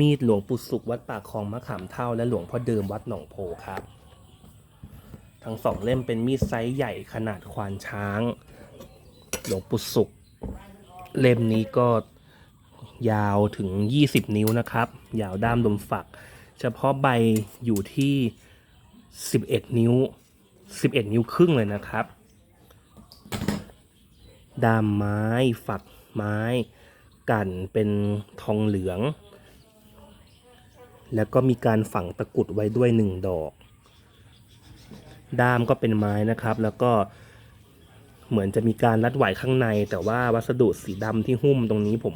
มีดหลวงปู่สุขวัดปากคลองมะขามเท่าและหลวงพ่อเดิมวัดหนองโพครับ ทั้งสองเล่มเป็นมีดไซส์ใหญ่ขนาดควานช้าง หลวงปู่สุข เล่มนี้ก็ยาวถึง 20 นิ้วนะครับ ยาวด้ามลมฝัก เฉพาะใบอยู่ที่ 11 นิ้ว 11 นิ้วครึ่งเลยนะครับ ด้ามไม้ฝักไม้ กันเป็นทองเหลือง แล้วก็มีการฝังตะกุดไว้ด้วยหนึ่งดอก ด้ามก็เป็นไม้นะครับ แล้วก็เหมือนจะมีการรัดไหวข้างใน แต่ว่าวัสดุสีดำที่หุ้มตรงนี้ผม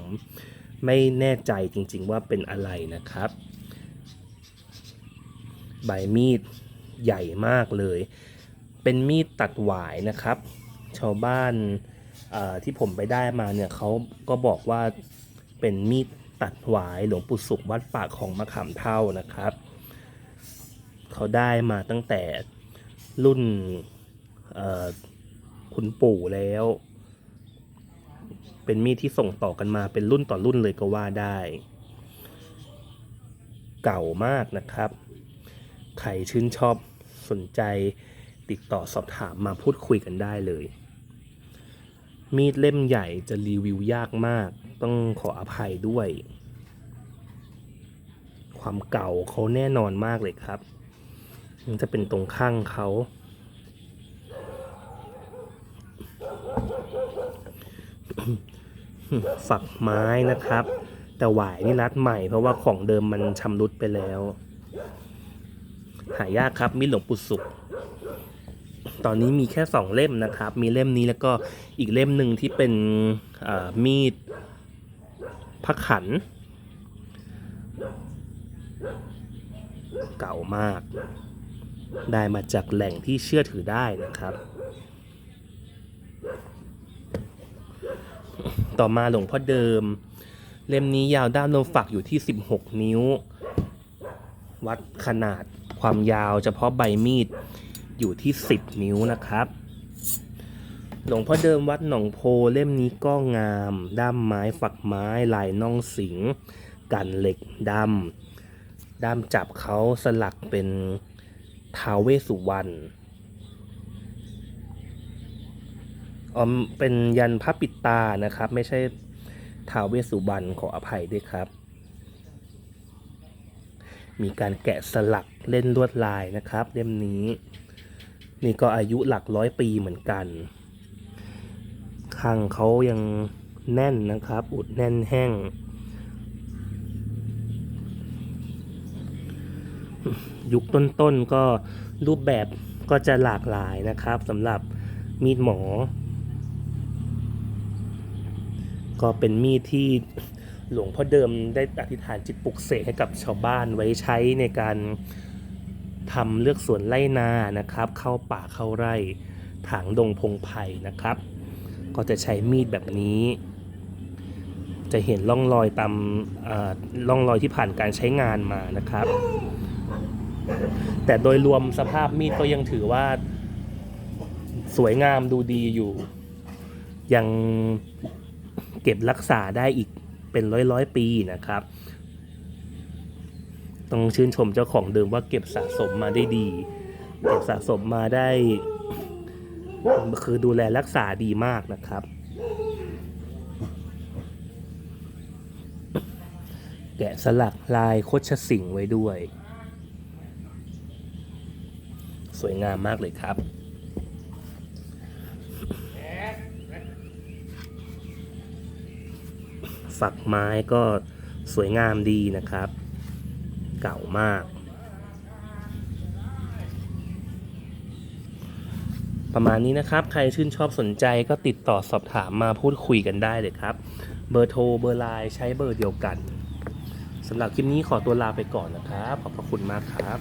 ไม่แน่ใจจริงๆว่าเป็นอะไรนะครับ ใบมีดใหญ่มากเลย เป็นมีดตัดหวายนะครับ ชาวบ้านที่ผมไปได้มาเนี่ยเขาก็บอกว่าเป็นมีด ตัดหวายหลวงปู่สุขวัดปากของมะขามเท่านะครับ เขาได้มาตั้งแต่รุ่นคุณปู่แล้ว เป็นมีดที่ส่งต่อกันมาเป็นรุ่นต่อรุ่นเลยก็ว่าได้ เก่ามากนะครับ ใครชื่นชอบสนใจติดต่อสอบถามมาพูดคุยกันได้เลย มีดเล่มใหญ่จะรีวิวยากมาก ต้องขออภัยด้วย ความเก่าเขาแน่นอนมากเลยครับ มันจะเป็นตรงข้างเขาฝักไม้นะครับ แต่หวายนี่รัดใหม่เพราะว่าของเดิมมันชำรุดไปแล้ว หายากครับมีดหลวงปู่สุขตอนนี้มีแค่สองเล่มนะครับ มีเล่มนี้แล้วก็อีกเล่มหนึ่งที่เป็นมีดพระขัน เก่ามาก ได้มาจากแหล่งที่เชื่อถือได้นะครับ ต่อมาหลวงพ่อเดิม เล่มนี้ยาวด้ามลมฝักอยู่ที่ 16 นิ้ว วัดขนาดความยาวเฉพาะใบมีดอยู่ที่ 10 นิ้วนะครับ หลวงพ่อเดิมวัดหนองโพเล่มนี้ก็งาม ด้ามไม้ฝักไม้ลายน่องสิง กันเหล็กดำ ด้ามจับเขาสลักเป็นท้าวเวสสุวรรณอ๋อเป็นยันพระปิดตานะครับ ไม่ใช่ท้าวเวสสุวรรณขออภัยด้วยครับ มีการแกะสลักเล่นลวดลายนะครับ เล่มนี้ นี่ก็อายุหลักร้อยปีเหมือนกันข้างเขายังแน่นนะครับ อุดแน่นแห้ง ยุคต้นๆก็รูปแบบก็จะหลากหลายนะครับสำหรับมีดหมอ ก็เป็นมีดที่หลวงพ่อเดิมได้อธิษฐานจิตปลุกเสกให้กับชาวบ้านไว้ใช้ในการทำเลือกสวนไล่นานะครับ เข้าป่าเข้าไร่ถางดงพงไผ่นะครับ ก็จะใช้มีดแบบนี้ จะเห็นร่องรอยตามร่องรอยที่ผ่านการใช้งานมานะครับ แต่โดยรวมสภาพมีดก็ยังถือว่า สวยงามดูดีอยู่ ยังเก็บรักษาได้อีกเป็นร้อยร้อยปีนะครับ ต้องชื่นชมเจ้าของเดิมว่าเก็บสะสมมาได้ดี เก็บสะสมมาได้ คือดูแลรักษาดีมากนะครับแกะสลักลายโคชสิงห์ไว้ด้วย สวยงามมากเลยครับ ฝักไม้ก็สวยงามดีนะครับ เก่ามาก ประมาณนี้นะครับ ใครชื่นชอบสนใจก็ติดต่อสอบถามมาพูดคุยกันได้เลยครับ เบอร์โทรเบอร์ไลน์ใช้เบอร์เดียวกันสำหรับคลิปนี้ขอตัวลาไปก่อนนะครับ ขอบพระคุณมากครับ